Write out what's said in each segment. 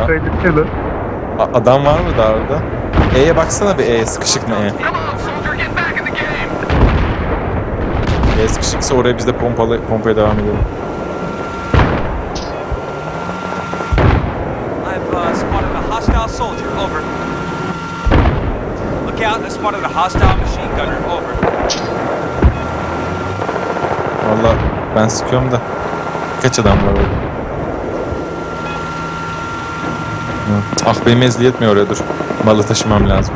Lan. a- adam var mı daha orada? E'ye baksana bir E'ye sıkışık mı E? E sıkışıksa oraya biz de pompalı, pompaya devam edelim. I've uh, spotted a hostile soldier. Over. Look out! I spotted a hostile machine gunner. Over. Valla ben sıkıyorum da. Kaç adam var orada? Ah benim ezli yetmiyor oraya dur. Malı taşımam lazım.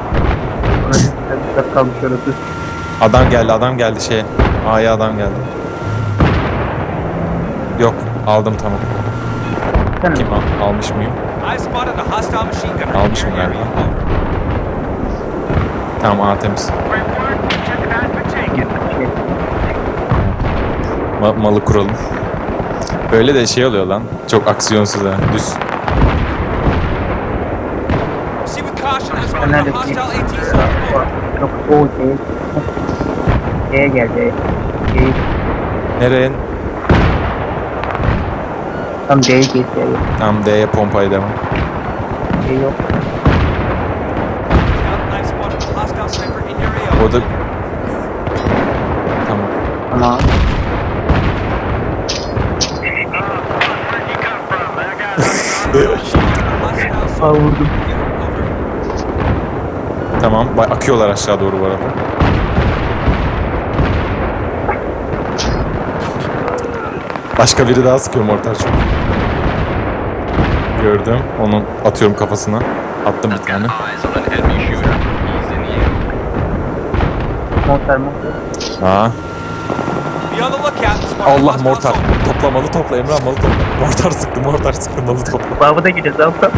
Kalmış orası. Adam geldi adam geldi şeye. A'ya adam geldi. Yok aldım tamam. Sen Kim al, almış mıyım? I spotted a hostile machine gunner. Almış in mı your galiba? Tamam A temiz. Şey. Ma- malı kuralım. Böyle de şey oluyor lan. Çok aksiyonsuz ha. Düz. See with caution. I Ben spotted a neredeyim? hostile AT soldier. Over. Yok o şey. Şeye geldi. Şey, Nereye? tam D'ye geçiyor. Tamam D'ye pompaya devam. Şey yok. Out, I spotted a hostile Tamam. Bay akıyorlar aşağı doğru bu arada. Başka biri daha sıkıyor mortar çok. Gördüm. Onun atıyorum kafasına. Attım bir tane. eyes on an enemy shooter. He's in you. Montar montar. Aa. Be on the lookout. Spotted a Allah mortar. Topla malı topla Emrah malı topla. Mortar sıktı mortar sıktı malı topla. Babı da gidiyor zaten.